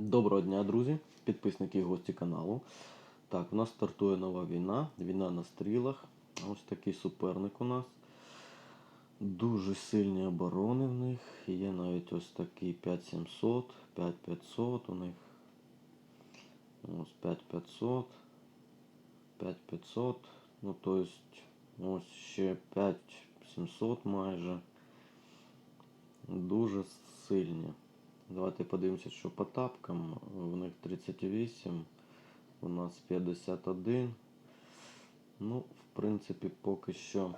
Доброго дня, друзі, підписники і гості каналу. Так, у нас стартує нова війна. Війна на стрілах. Ось такий суперник у нас. Дуже сильні оборони в них. Є навіть ось такий 5700, 5500 у них. Ось 5500, 5500. Ну, то есть, ось ще 5700 майже. Дуже сильні. Давайте подивимося, що по тапкам. В них 38, у нас 51. Ну, в принципі, поки що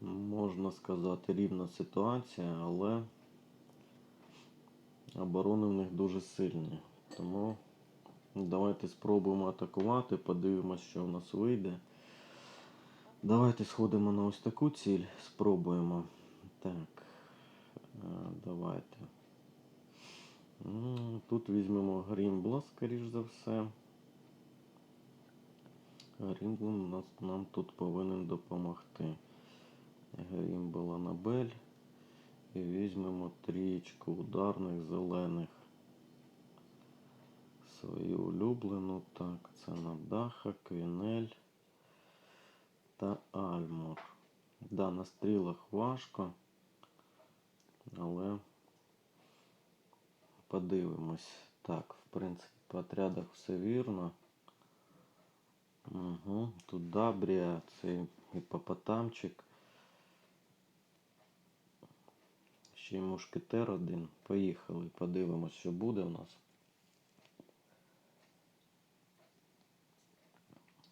можна сказати рівна ситуація, але оборони в них дуже сильні. Тому давайте спробуємо атакувати, подивимося, що в нас вийде. Давайте сходимо на ось таку ціль, спробуємо. Так. Е, Давайте. Тут візьмемо Грімбла, скоріш за все. Грімбл нас, нам тут повинен допомогти. Грімбл Анабель. І візьмемо трієчку ударних зелених. Свою улюблену. Так, це Надаха, Квінель та Альмор. Да, на стрілах важко. Але подивимось. Так, в принципі, по отрядах все вірно. Угу. Тут Дабрія, цей гіпопотамчик. Ще й мушкетер один. Поїхали, подивимось, що буде у нас.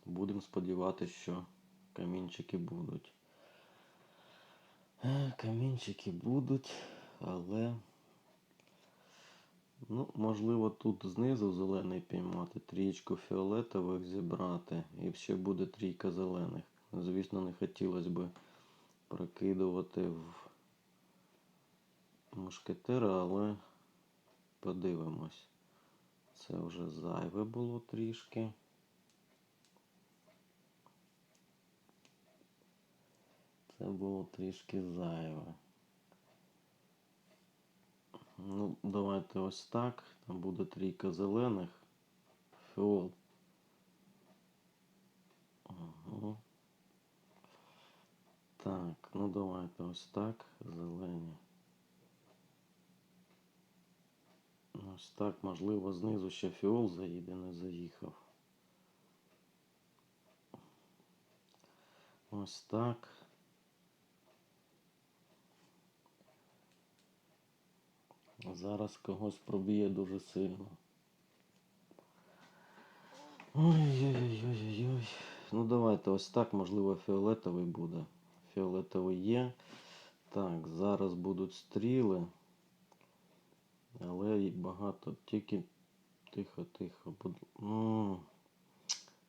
Будемо сподіватися, що камінчики будуть. Е, Камінчики будуть, але. Ну, можливо, тут знизу зелений піймати, трієчку фіолетових зібрати, і ще буде трійка зелених. Звісно, не хотілося б прокидувати в мушкетера, але подивимось. Це вже зайве було трішки. Це було трішки зайве. Ну, давайте ось так. Там буде трійка зелених. Фіол. Ага. Так, ну давайте ось так. Зелені. Ось так, можливо, знизу ще фіол заїде, не заїхав. Ось так. Зараз когось проб'є дуже сильно. Ой-ой-ой-ой-ой. Ну давайте ось так, можливо, фіолетовий буде. Фіолетовий є. Так, зараз будуть стріли. Але багато тільки тихо-тихо.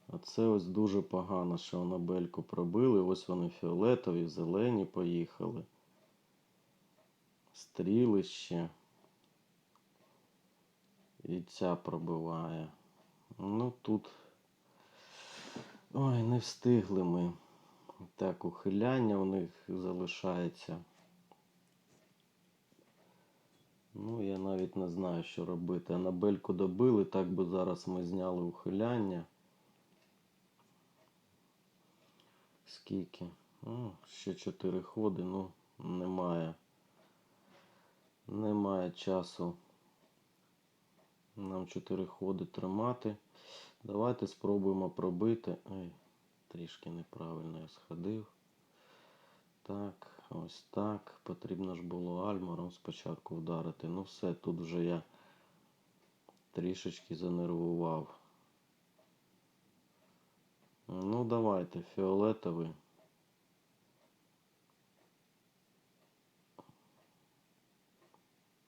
А це ось дуже погано, що на бельку пробили. Ось вони фіолетові, зелені поїхали. Стріли ще. І ця пробиває. Ну тут. Ой, не встигли ми. Так, ухиляння у них залишається. Ну, я навіть не знаю, що робити. Анабельку добили, так би зараз ми зняли ухиляння. Скільки? О, ще 4 ходи, ну, немає. Немає часу нам 4 ходи тримати. Давайте спробуємо пробити. Ой, трішки неправильно я сходив. Так, ось так. Потрібно ж було альмором спочатку вдарити. Ну все, тут вже я трішечки занервував. Ну, давайте, фіолетовий.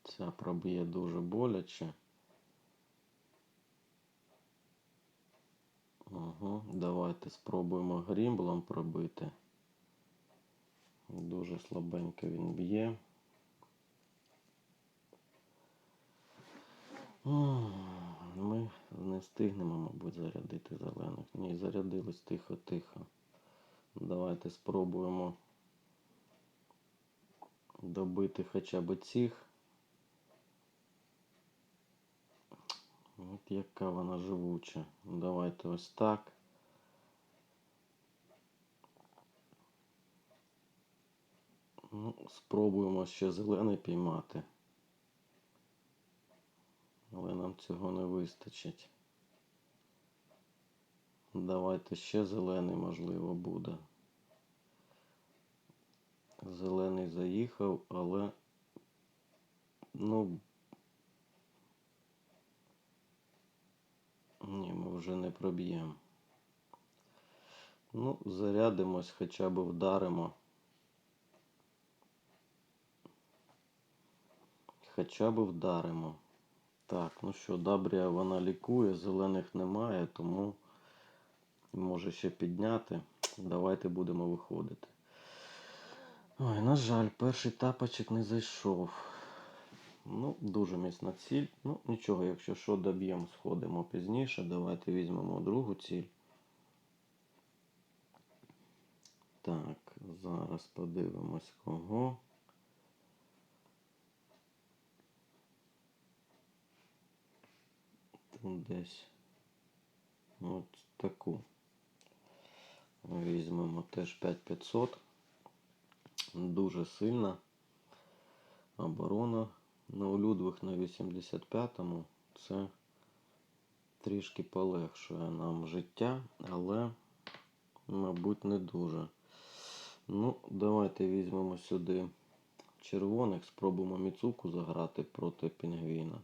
Ця проб'є дуже боляче. Ага, давайте спробуємо грімблом пробити. Дуже слабенько він б'є. Ми не встигнемо, мабуть, зарядити зелених. Ні, зарядились тихо-тихо. Давайте спробуємо добити хоча б цих. Яка вона живуча. Давайте ось так. Ну, спробуємо ще зелений піймати. Але нам цього не вистачить. Давайте ще зелений, можливо, буде. Зелений заїхав, але ну. Ні, ми вже не проб'ємо. Ну, зарядимось, хоча б вдаримо. Хоча б вдаримо. Так, ну що, Дабрія вона лікує, зелених немає, тому може ще підняти. Давайте будемо виходити. Ой, на жаль, перший тапочок не зайшов. Ну, дуже міцна ціль. Ну, нічого, якщо що, доб'ємо, сходимо пізніше. Давайте візьмемо другу ціль. Так, зараз подивимось кого. Тут десь от таку. Візьмемо теж 5500. Дуже сильна оборона. На улюдвих на 85-му це трішки полегшує нам життя, але, мабуть, не дуже. Ну, давайте візьмемо сюди червоних, спробуємо Міцуку заграти проти Пінгвіна.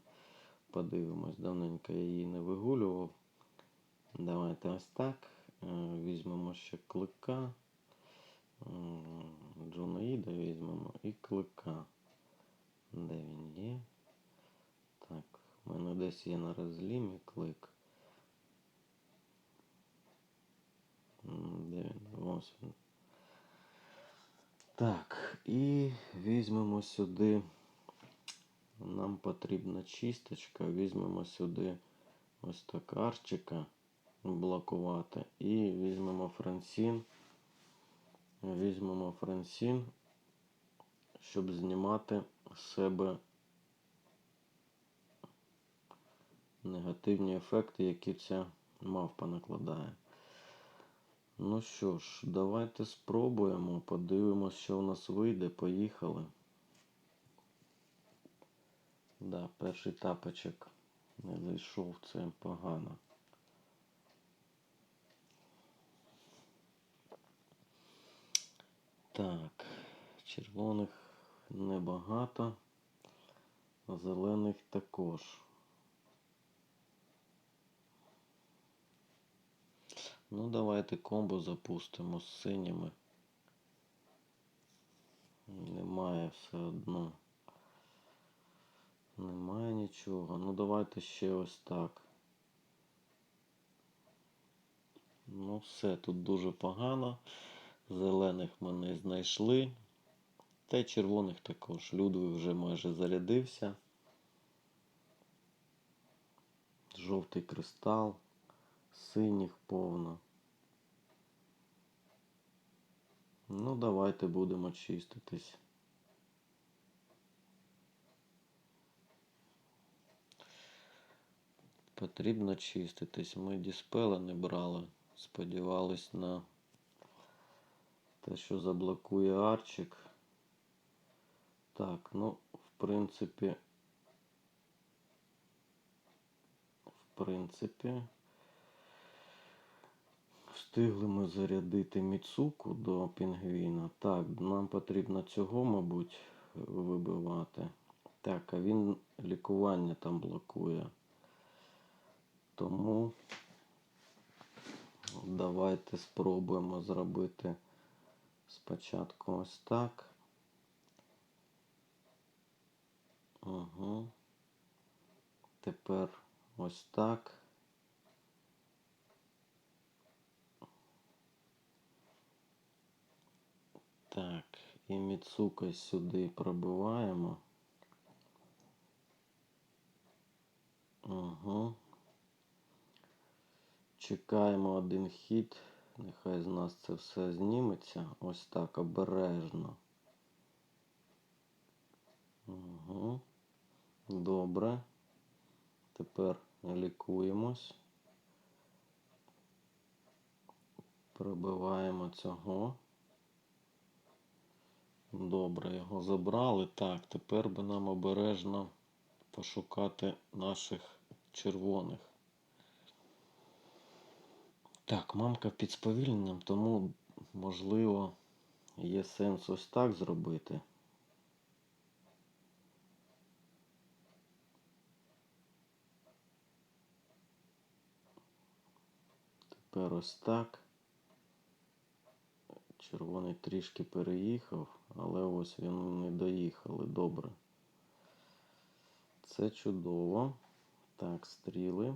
Подивимось, давненько я її не вигулював. Давайте ось так. Е, Візьмемо ще клика. Джонаїда візьмемо і клика. Де він є? Так, у мене десь є на розлімі клик. Де він? Ось він. Так, і візьмемо сюди. Нам потрібна чисточка. Візьмемо сюди ось так арчика блокувати. І візьмемо Франсін. Візьмемо Франсін, щоб знімати себе негативні ефекти, які ця мавпа накладає. Ну що ж, давайте спробуємо, подивимось, що в нас вийде. Поїхали. Да, перший тапочок не зайшов, це погано. Так, червоних небагато, зелених також. Ну, давайте комбо запустимо з синіми. Немає все одно. Немає нічого. Ну давайте ще ось так. Ну все, тут дуже погано. Зелених ми не знайшли. Та й червоних також. Людвиг вже майже зарядився. Жовтий кристал, синіх повно. Ну, давайте будемо чиститись. Потрібно чиститись. Ми діспела не брали. Сподівались на те, що заблокує арчик. Так, ну, в принципі, в принципі, встигли ми зарядити Міцуку до пінгвіна. Так, нам потрібно цього, мабуть, вибивати. Так, а він лікування там блокує. Тому давайте спробуємо зробити спочатку ось так. Угу. Тепер ось так. Так, і Міцука сюди пробиваємо. Угу. Чекаємо один хід. Нехай з нас це все зніметься. Ось так обережно. Угу. Добре. Тепер лікуємось. Пробиваємо цього. Добре, його забрали. Так, тепер би нам обережно пошукати наших червоних. Так, мамка під сповільненням, тому можливо є сенс ось так зробити. Тепер ось так. Червоний трішки переїхав, але ось він не доїхали. Добре. Це чудово. Так, стріли.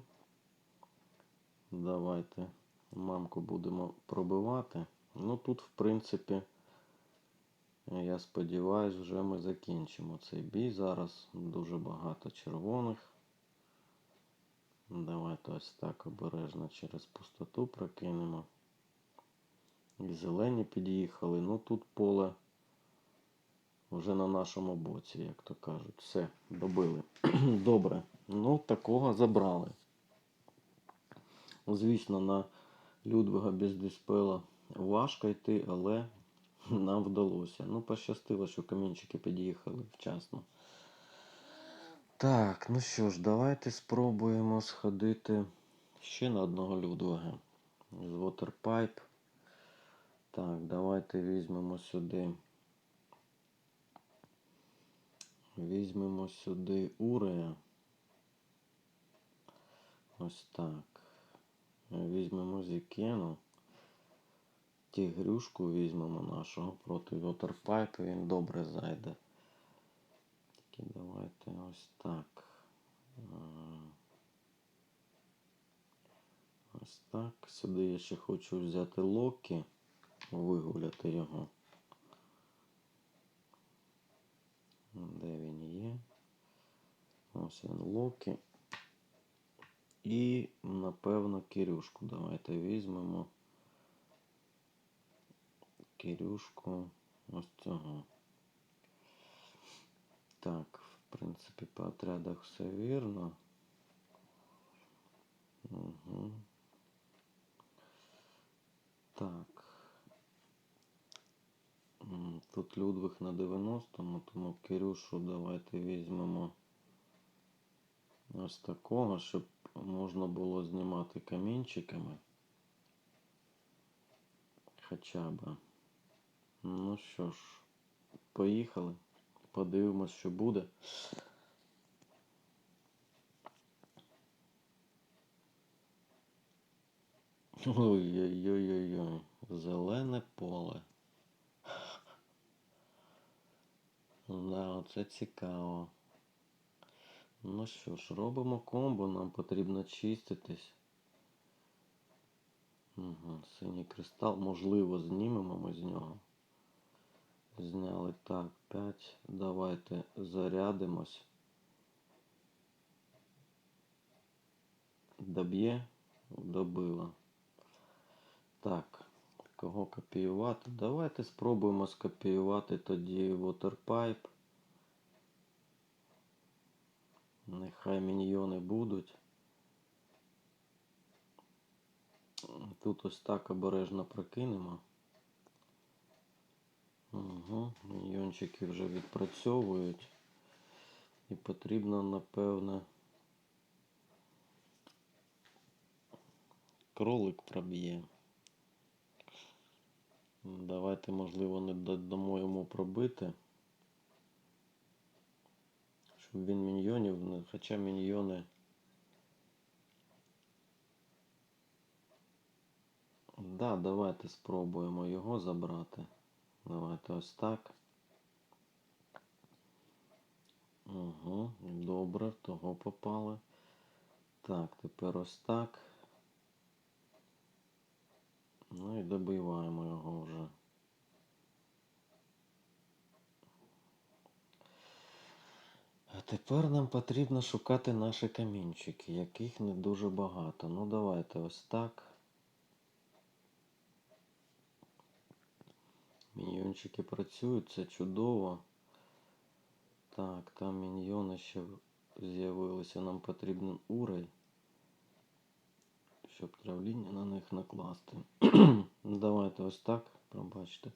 Давайте мамку будемо пробивати. Ну тут, в принципі, я сподіваюся, вже ми закінчимо цей бій. Зараз дуже багато червоних. Давайте ось так обережно через пустоту прокинемо. І зелені під'їхали. Ну тут поле вже на нашому боці, як то кажуть. Все, добили. Добре. Ну, такого забрали. Звісно, на Людвига без диспела важко йти, але нам вдалося. Ну, пощастило, що камінчики під'їхали вчасно. Так, ну що ж, давайте спробуємо сходити ще на одного Людвига з Waterpipe. Так, давайте візьмемо сюди. Візьмемо сюди Урея. Ось так. Візьмемо Зікену. Тігрюшку візьмемо нашого проти Waterpipe, він добре зайде. Тільки давайте ось так. Ось так. Сюди я ще хочу взяти Локі, вигуляти його. Де він є? Ось він Локі. І, напевно, Кирюшку давайте візьмемо. Кирюшку ось цього. Так, в принципі, по отрядах все вірно. Угу. Так. Тут Людвиг на 90-му, тому Кирюшу давайте візьмемо ось такого, щоб можна було знімати камінчиками. Хоча б. Ну що ж, поїхали. Подивимось, що буде. Ой-ой-ой-ой-ой. Зелене поле. Да, оце цікаво. Ну що ж, робимо комбо, нам потрібно чиститись. Угу, синій кристал, можливо, знімемо ми з нього. Зняли так, 5. Давайте зарядимось. Доб'є? Добило. Так, кого копіювати? Давайте спробуємо скопіювати тоді Waterpipe. Нехай міньйони будуть. Тут ось так обережно прокинемо. Угу. Міньйончики вже відпрацьовують. І потрібно, напевне, кролик проб'є. Давайте, можливо, не дамо йому пробити. Щоб він міньйонів, хоча міньйони. Да, давайте спробуємо його забрати. Давайте ось так. Угу, добре, того попали. Так, тепер ось так. Ну і добиваємо його вже. А тепер нам потрібно шукати наші камінчики, яких не дуже багато. Ну давайте ось так. Міньйончики працюють, це чудово. Так, там міньйони ще з'явилися. Нам потрібен урей. щоб травління на них накласти. Давайте ось так, пробачте.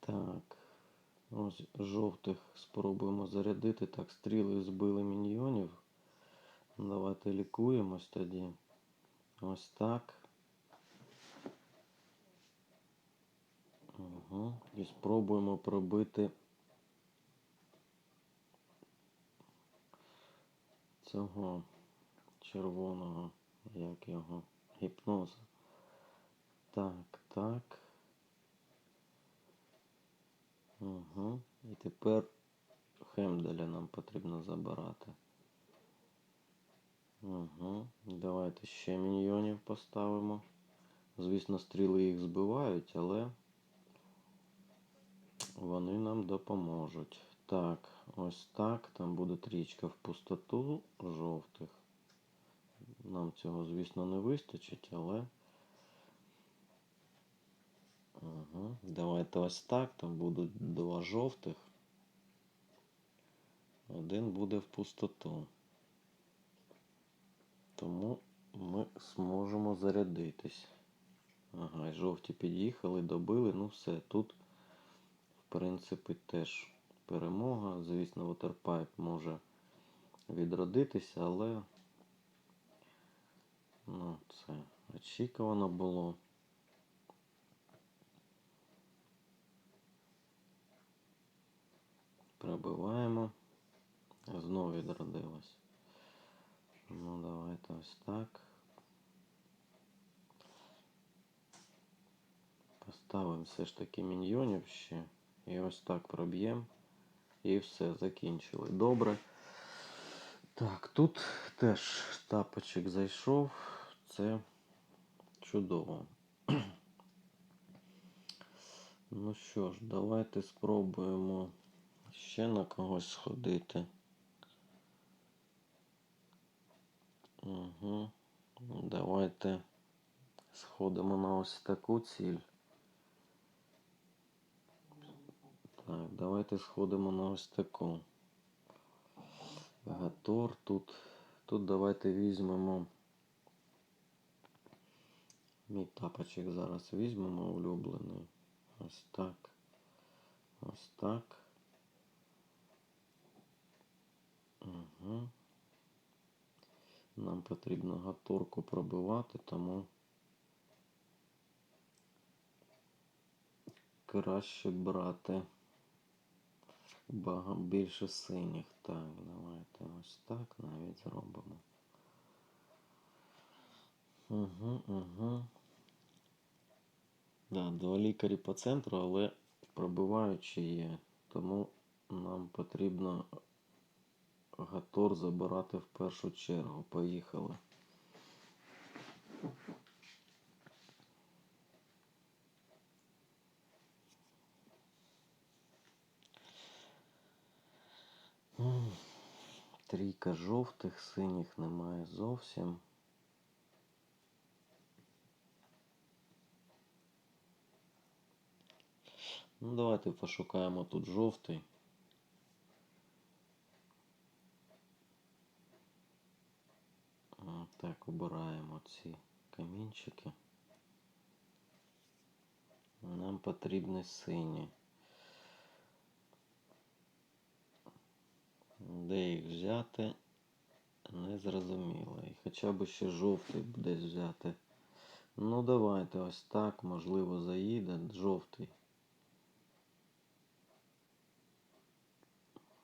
Так. Ось жовтих спробуємо зарядити. Так, стріли збили міньйонів. Давайте лікуємось тоді. Ось так. Угу. І спробуємо пробити цього червоного, як його, гіпноза. Так, так. Угу. І тепер Хемделя нам потрібно забирати. Угу. Давайте ще міньйонів поставимо. Звісно, стріли їх збивають, але вони нам допоможуть. Так, ось так. Там буде трічка в пустоту жовтих. Нам цього, звісно, не вистачить, але. Угу. Давайте ось так. Там будуть два жовтих. Один буде в пустоту. Тому ми зможемо зарядитись. Ага, і жовті під'їхали, добили. Ну все, тут, принципі, теж перемога. Звісно, Waterpipe може відродитися, але ну, це очікувано було. Пробиваємо. Знову відродилось. Ну, давайте ось так. Поставимо все ж таки міньйонів ще. І ось так проб'ємо. І все, закінчили. Добре. Так, тут теж тапочок зайшов. Це чудово. Ну що ж, давайте спробуємо ще на когось сходити. Угу. Давайте сходимо на ось таку ціль. Так, давайте сходимо на ось таку. Гатор тут. Тут давайте візьмемо. Мій тапочок зараз візьмемо улюблений. Ось так. Ось так. Угу. Нам потрібно гаторку пробивати, тому краще брати бага більше синіх. Так, давайте ось так навіть зробимо. Угу, угу. Да, два лікарі по центру, але пробиваючі є. Тому нам потрібно Гатор забирати в першу чергу. Поїхали. Трійка жовтих, синіх немає зовсім. Ну, давайте пошукаємо тут жовтий. Так, обираємо ці камінчики. Нам потрібні сині. Де їх взяти? Не зрозуміло. І хоча б ще жовтий десь взяти. Ну давайте ось так, можливо, заїде жовтий.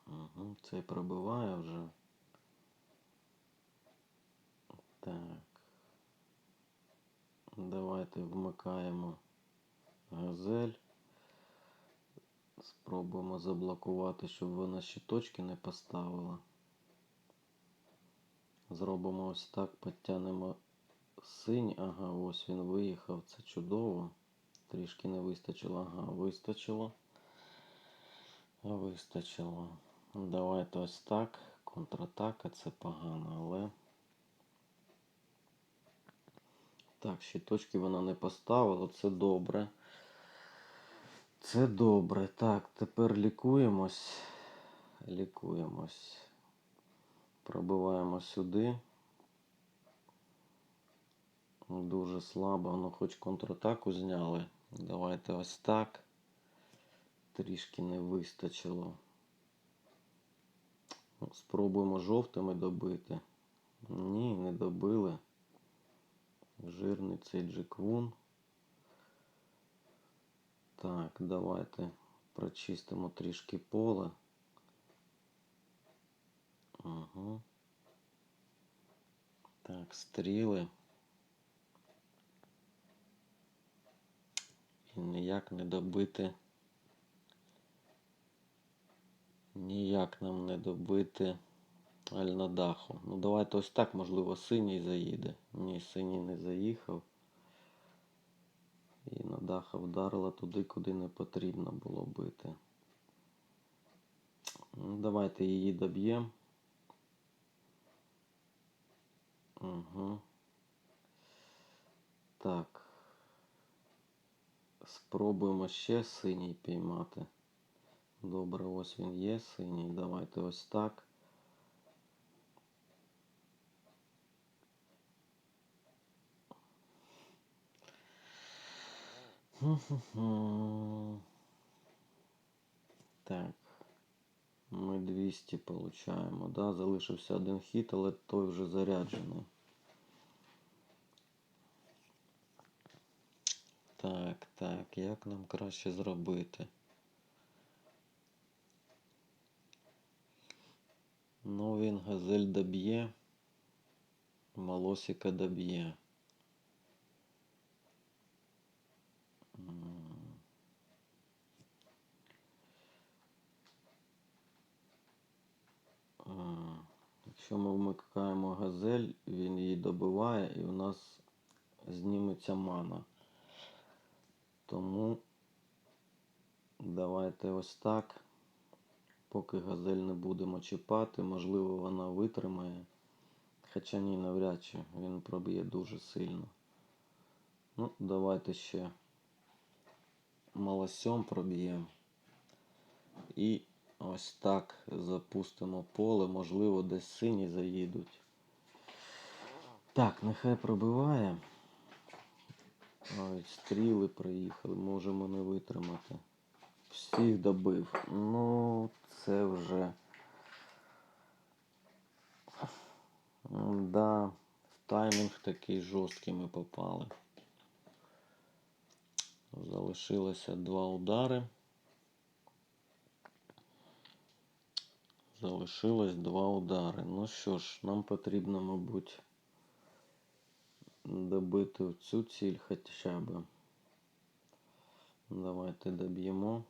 Угу, цей пробиває вже. Так. Давайте вмикаємо газель. Спробуємо заблокувати, щоб вона ще точки не поставила. Зробимо ось так, підтягнемо синь. Ага, ось він виїхав. Це чудово. Трішки не вистачило. Ага, вистачило. Вистачило. Давайте ось так. Контратака це погано, але. Так, ще точки вона не поставила, це добре. Це добре. Так, тепер лікуємось. Лікуємось. Пробиваємо сюди. Дуже слабо, ну хоч контратаку зняли. Давайте ось так. Трішки не вистачило. Ну, Спробуємо жовтими добити. Ні, не добили. Жирний цей джеквун. Так, давайте прочистимо трішки поле. Угу. Так, стріли. І ніяк не добити. Ніяк нам не добити Альнадаху. Ну давайте ось так, можливо, синій заїде. Ні, синій не заїхав. І Надаха вдарила туди, куди не потрібно було бити. Ну, давайте її доб'ємо. Угу. Так. Спробуємо ще синій піймати. Добре, ось він є синій. Давайте ось так. Так. Ми 200 получаємо, да? Залишився один хід, але той вже заряджений. Так, так, як нам краще зробити? Ну, він газель доб'є, молосика доб'є. М. А, Якщо ми вмикаємо газель, він її добиває і у нас зніметься мана. Тому давайте ось так. Поки газель не будемо чіпати, можливо, вона витримає. Хоча ні, навряд чи він проб'є дуже сильно. Ну, давайте ще малосьом проб'ємо. І ось так запустимо поле, можливо, десь сині заїдуть. Так, нехай пробиває. Ой, стріли приїхали, можемо не витримати. Всіх добив. Ну, це вже. Да, в таймінг такий жорсткий ми попали. Залишилося два удари. Залишилось два удари. Ну що ж, нам потрібно, мабуть, добити в цю ціль хоча б. Давайте доб'ємо.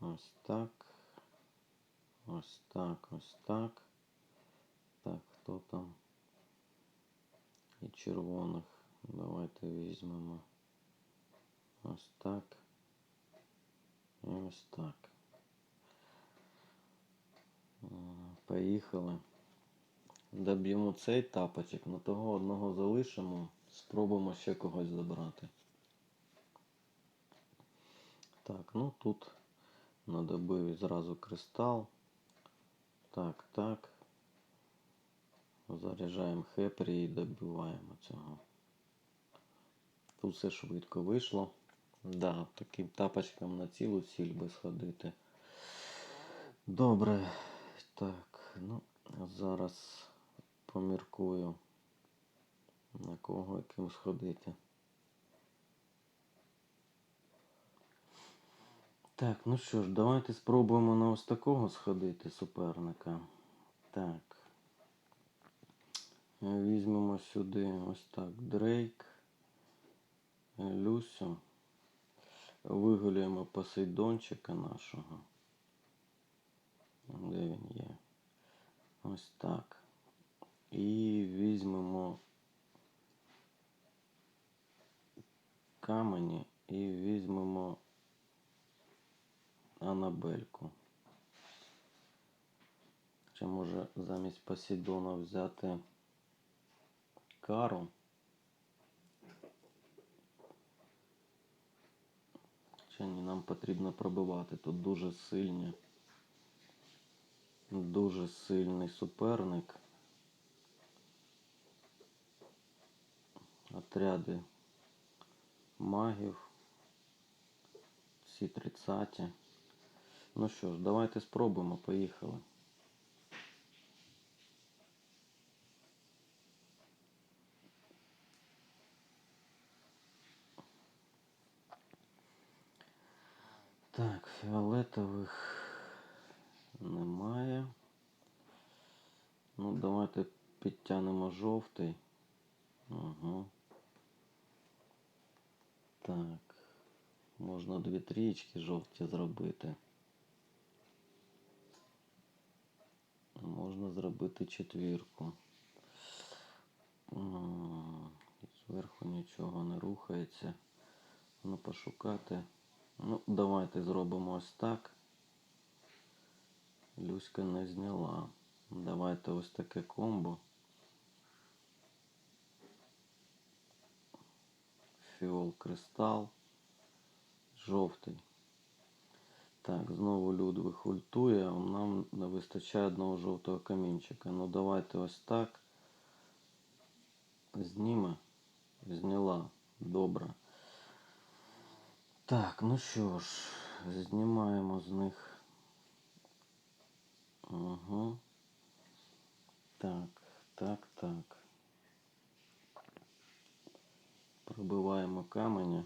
Ось так. Ось так, ось так. Так, хто там? І червоних. Давайте візьмемо. Ось так. І ось так. М, Поїхали. Доб'ємо цей тапочок, на того одного залишимо. Спробуємо ще когось забрати. Так, ну тут надобив зразу кристал. Так, так. Заряджаємо хепрі і добиваємо цього. Тут все швидко вийшло. Да, таким тапочком на цілу ціль би сходити. Добре. Так, ну, зараз поміркую, на кого яким сходити. Так, ну що ж, давайте спробуємо на ось такого сходити суперника. Так. Візьмемо сюди ось так Дрейк, Люсю. Вигуляємо Посейдончика нашого. Де він є? Ось так. І візьмемо камені і візьмемо Анабельку. Чи може замість Посейдона взяти кару? Чи ні, нам потрібно пробивати. Тут дуже сильні. Дуже сильний суперник. отряди магів. Всі 30. Ну що ж, давайте спробуємо, поїхали. Так, фіолетових немає. Ну, давайте підтягнемо жовтий. Угу. Так. Можна дві трієчки жовті зробити. Можна зробити четвірку. Зверху нічого не рухається. Ну, пошукати. Ну, давайте зробимо ось так. Люська не зняла. Давайте ось таке комбо. Фіол кристал. Жовтий. Так, знову Людвиг ультує, нам не вистачає одного жовтого камінчика. Ну давайте ось так. Зніме. Зняла. Добре. Так, ну що ж, знімаємо з них. Угу. Так, так, так. Пробиваємо камені.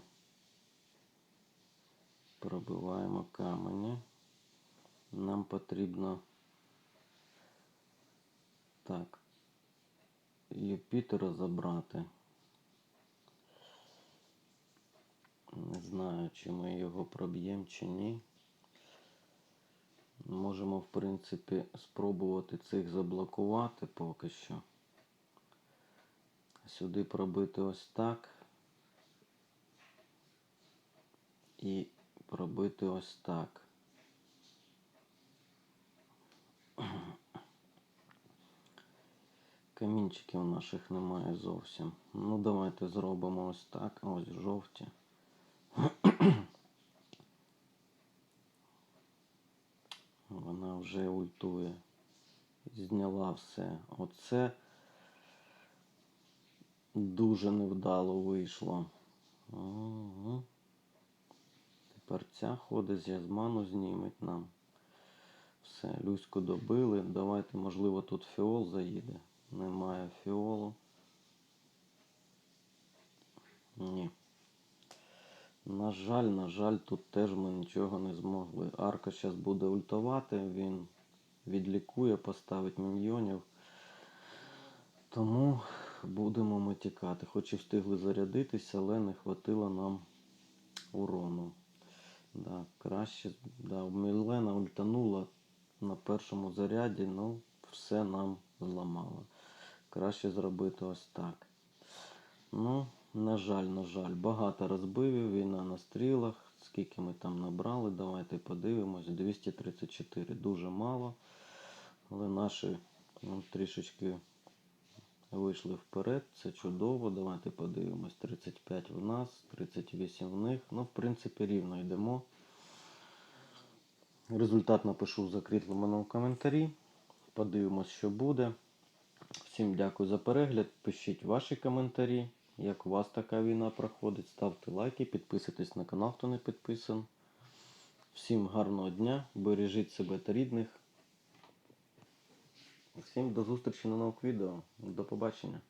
Пробиваємо камені. Нам потрібно так. Юпітера забрати. Не знаю, чи ми його проб'ємо чи ні. Можемо, в принципі, спробувати цих заблокувати поки що. Сюди пробити ось так. І пробити ось так. Камінчиків наших немає зовсім. Ну, давайте зробимо ось так. Ось жовті. Вона вже ультує. Зняла все. Оце дуже невдало вийшло. Угу. Тепер ця ходить з язману зніметь нам. Все, Люську добили. Давайте, можливо, тут фіол заїде. Немає фіолу. Ні. На жаль, на жаль, тут теж ми нічого не змогли. Арка зараз буде ультувати, він відлікує, поставить міньйонів. Тому будемо ми тікати. Хоч і встигли зарядитися, але не хватило нам урону. Да, краще, да, Мілена ультанула на першому заряді, ну, все нам зламало. Краще зробити ось так. Ну, на жаль, на жаль, багато розбивів, війна на стрілах. Скільки ми там набрали, давайте подивимось. 234 дуже мало. Але наші ну, трішечки вийшли вперед. Це чудово. Давайте подивимось. 35 в нас, 38 в них. Ну, в принципі, рівно йдемо. Результат напишу в закріпленому коментарі. Подивимось, що буде. Всім дякую за перегляд. Пишіть ваші коментарі. Як у вас така війна проходить, ставте лайки, підписуйтесь на канал, хто не підписан. Всім гарного дня, бережіть себе та рідних. Всім до зустрічі на нових відео. До побачення.